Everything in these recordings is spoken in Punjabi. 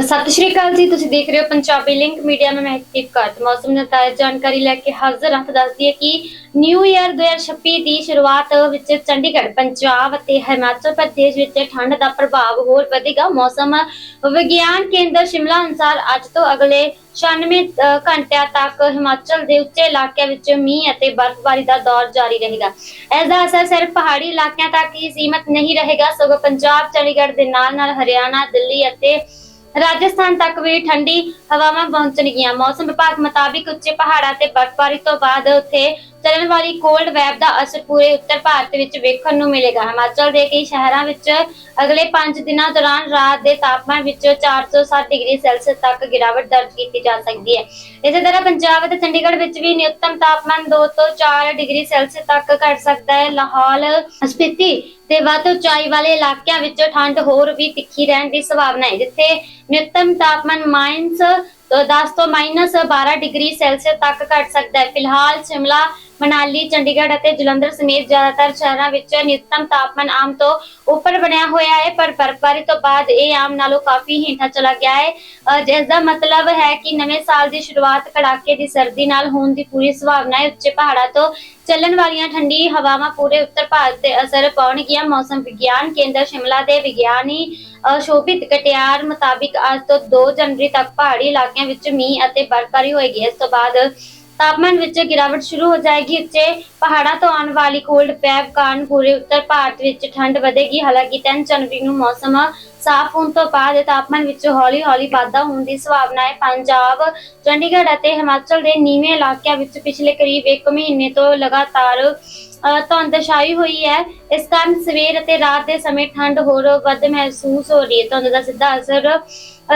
ਸਤਿ ਸ਼੍ਰੀ ਅਕਾਲ ਜੀ, ਤੁਸੀਂ ਦੇਖ ਰਹੇ ਹੋ ਪੰਜਾਬੀ ਲਿੰਕ ਮੀਡੀਆ ਮੈਂ ਮਹਿਕਦੀਪ ਕੌਰ। ਮੌਸਮ ਦੀ ਤਾਜ਼ਾ ਜਾਣਕਾਰੀ ਲੈ ਕੇ ਹਾਜ਼ਰ ਹਾਂ ਦੱਸਦੀ ਹੈ ਕਿ ਨਿਊ ਇਅਰ 2026 ਦੀ ਸ਼ੁਰੂਆਤ ਵਿੱਚ ਚੰਡੀਗੜ੍ਹ, ਪੰਜਾਬ ਅਤੇ ਹਿਮਾਚਲ ਪ੍ਰਦੇਸ਼ ਵਿੱਚ ਠੰਡ ਦਾ ਪ੍ਰਭਾਵ ਹੋਰ ਵਧੇਗਾ। ਮੌਸਮ ਵਿਗਿਆਨ ਕੇਂਦਰ ਸ਼ਿਮਲਾ ਅਨੁਸਾਰ ਅੱਜ ਤੋਂ ਅਗਲੇ 96 ਘੰਟਿਆਂ ਤੱਕ ਹਿਮਾਚਲ ਦੇ ਉੱਚੇ ਇਲਾਕਿਆਂ ਵਿੱਚ ਮੀਂਹ ਅਤੇ ਬਰਫ਼ਬਾਰੀ ਦਾ ਦੌਰ ਜਾਰੀ ਰਹੇਗਾ। ਇਸ ਦਾ ਅਸਰ ਸਿਰਫ ਪਹਾੜੀ ਇਲਾਕਿਆਂ ਤੱਕ ਹੀ ਸੀਮਤ ਨਹੀਂ ਰਹੇਗਾ। ਸਗੋਂ ਪੰਜਾਬ, ਚੰਡੀਗੜ੍ਹ ਦੇ ਨਾਲ ਨਾਲ ਹਰਿਆਣਾ, ਦਿੱਲੀ ਅਤੇ ਰਾਜਸਥਾਨ ਤੱਕ ਵੀ ਠੰਡੀ ਹਵਾਵਾਂ ਪਹੁੰਚਣਗੀਆਂ। ਮੌਸਮ ਵਿਭਾਗ ਮੁਤਾਬਿਕ ਉੱਚੇ ਪਹਾੜਾਂ ਤੇ ਬਰਫ਼ਬਾਰੀ ਤੋਂ ਬਾਅਦ ਉੱਥੇ ਚੱਲਣ ਵਾਲੀ ਕੋਲਡ ਵੈਬ ਦਾ ਅਸਰ ਪੂਰੇ ਉੱਤਰ ਭਾਰਤ ਵਿੱਚ ਵੇਖਣ ਨੂੰ ਮਿਲੇਗਾ। ਹਿਮਾਚਲ ਦੇ ਕਈ ਸ਼ਹਿਰਾਂ ਵਿੱਚ ਅਗਲੇ 5 ਦਿਨਾਂ ਦੌਰਾਨ ਰਾਤ ਦੇ ਤਾਪਮਾਨ ਵਿੱਚ 407 ਡਿਗਰੀ ਸੈਲਸੀਅਸ ਤੱਕ ਗਿਰਾਵਟ ਦਰਜ ਕੀਤੀ ਜਾ ਸਕਦੀ ਹੈ। ਇਸੇ ਤਰ੍ਹਾਂ ਪੰਜਾਬ ਅਤੇ ਚੰਡੀਗੜ੍ਹ ਵਿੱਚ ਵੀ ਨਿਊਨਤਮ ਤਾਪਮਾਨ 2 ਤੋਂ 4 ਡਿਗਰੀ ਸੈਲਸੀਅਸ ਤੱਕ ਘਟ ਸਕਦਾ ਹੈ। ਲਾਹੌਲ ਸਪੀਤੀ ਤੇ ਵੱਧ ਉਚਾਈ ਵਾਲੇ ਇਲਾਕਿਆਂ ਵਿੱਚ ਠੰਡ ਹੋਰ ਵੀ ਤਿੱਖੀ ਰਹਿਣ ਦੀ ਸੰਭਾਵਨਾ ਹੈ, ਜਿੱਥੇ ਨਿਊਨਤਮ ਤਾਪਮਾਨ ਮਾਈਨਸ 10 ਤੋਂ 12 ਡਿਗਰੀ ਸੈਲਸੀਅਸ ਤੱਕ ਘਟ ਸਕਦਾ ਹੈ। ਫਿਲਹਾਲ ਸ਼ਿਮਲਾ ਮਨਾਲੀ ਚੰਡੀਗੜ੍ਹ ਅਤੇ ਜਲੰਧਰ ਸਮੇਤ ਜ਼ਿਆਦਾਤਰ ਸ਼ਹਿਰਾਂ ਵਿੱਚ ਨਿਊਨਤਮ ਤਾਪਮਾਨ ਆਮ ਤੋਂ ਉੱਪਰ ਬਣਿਆ ਹੋਇਆ ਹੈ ਪਰ ਬਰਫ਼ਬਾਰੀ ਤੋਂ ਬਾਅਦ ਇਹ ਆਮ ਨਾਲੋਂ ਕਾਫੀ ਹੇਠਾਂ ਚਲਾ ਗਿਆ ਹੈ। ਅ, ਜਿਸ ਦਾ ਮਤਲਬ ਹੈ ਕਿ ਨਵੇਂ ਸਾਲ ਦੀ ਸ਼ੁਰੂਆਤ ਕੜਾਕੇ ਦੀ ਸਰਦੀ ਨਾਲ ਹੋਣ ਦੀ ਪੂਰੀ ਸੰਭਾਵਨਾ ਹੈ। ਉੱਚੇ ਪਹਾੜਾਂ ਤੋਂ ਚੱਲਣ ਵਾਲੀਆਂ ਠੰਡੀ ਹਵਾਵਾਂ ਪੂਰੇ ਉੱਤਰ ਭਾਰਤ ਤੇ ਅਸਰ ਪਾਉਣਗੀਆਂ। ਮੌਸਮ ਵਿਗਿਆਨ ਕੇਂਦਰ ਸ਼ਿਮਲਾ ਦੇ ਵਿਗਿਆਨੀ ਸ਼ੋਭਿਤ ਕਟਿਆਰ ਮੁਤਾਬਿਕ ਅੱਜ ਤੋਂ 2 ਜਨਵਰੀ ਤੱਕ ਪਹਾੜੀ ਇਲਾਕਿਆਂ ਵਿੱਚ ਮੀਂਹ ਅਤੇ ਬਰਫ਼ਬਾਰੀ ਹੋਏਗੀ। ਇਸ ਤੋਂ ਬਾਅਦ ਤਾਪਮਾਨ ਵਿੱਚ ਗਿਰਾਵਟ ਸ਼ੁਰੂ ਹੋ ਜਾਏਗੀ। ਉੱਚੇ ਪਹਾੜਾਂ ਤੋਂ ਆਉਣ ਵਾਲੀ ਕੋਲਡ ਪੈਬ ਕਾਰਨ ਪੂਰੇ ਉੱਤਰ ਭਾਰਤ ਵਿੱਚ ਠੰਡ ਵਧੇਗੀ। ਹਾਲਾਂਕਿ 3 ਜਨਵਰੀ ਨੂੰ ਮੌਸਮ ਸਾਫ਼ ਹੋਣ ਤੋਂ ਬਾਅਦ ਤਾਪਮਾਨ ਵਿੱਚ ਹੌਲੀ-ਹੌਲੀ ਵਾਧਾ ਹੋਣ ਦੀ ਸੰਭਾਵਨਾ ਹੈ। ਪੰਜਾਬ, ਚੰਡੀਗੜ੍ਹ ਅਤੇ ਹਿਮਾਚਲ ਦੇ ਨੀਵੇਂ ਇਲਾਕਿਆਂ ਵਿੱਚ ਪਿਛਲੇ ਕਰੀਬ 1 ਮਹੀਨੇ ਤੋਂ ਲਗਾਤਾਰ ਧੁੰਦ ਛਾਈ ਹੋਈ ਹੈ। ਇਸ ਕਾਰਨ ਸਵੇਰ ਅਤੇ ਰਾਤ ਦੇ ਸਮੇਂ ਠੰਡ ਹੋਰ ਵੱਧ ਮਹਿਸੂਸ ਹੋ ਰਹੀ ਹੈ। ਧੁੰਦ ਦਾ ਸਿੱਧਾ ਅਸਰ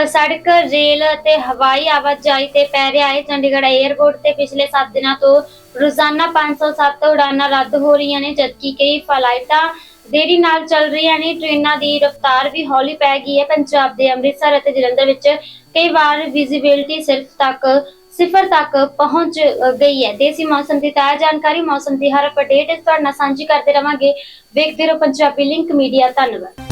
ਸੜਕ, ਰੇਲ ਅਤੇ ਹਵਾਈ ਆਵਾਜਾਈ ਤੇ ਪੈ ਰਿਹਾ ਹੈ। ਚੰਡੀਗੜ੍ਹ 에ਅਰਪੋਰਟ ਤੇ ਪਿਛਲੇ 7 ਦਿਨਾਂ ਤੋਂ ਰੋਜ਼ਾਨਾ 507 ਉਡਾਨਾਂ ਰੱਦ ਹੋ ਰਹੀਆਂ ਨੇ, ਜਦਕਿ ਕਈ ਫਲਾਈਟਾਂ ਦੇਰੀ ਨਾਲ ਚੱਲ ਰਹੀਆਂ ਨੇ। ਟ੍ਰੇਨਾਂ ਦੀ ਰਫ਼ਤਾਰ ਵੀ ਹੌਲੀ ਪੈ ਗਈ ਹੈ। ਪੰਜਾਬ ਦੇ ਅੰਮ੍ਰਿਤਸਰ ਅਤੇ ਜਲੰਧਰ ਵਿੱਚ ਕਈ ਵਾਰ ਵਿਜ਼ਿਬਿਲਟੀ ਸਿਰਫ ਤੱਕ, ਸਿਫਰ ਤੱਕ ਪਹੁੰਚ ਗਈ ਹੈ। ਦੇਸੀ ਮੌਸਮ ਦੀ ਤਾਜ਼ਾ ਜਾਣਕਾਰੀ, ਮੌਸਮ ਦੀ ਹਰ ਅਪਡੇਟ ਇਸ ਤੁਹਾਡੇ ਨਾਲ ਸਾਂਝੀ ਕਰਦੇ ਰਵਾਂਗੇ। ਵੇਖਦੇ ਰਹੋ ਪੰਜਾਬੀ ਲਿੰਕ ਮੀਡੀਆ ਧੰਨਵਾਦ।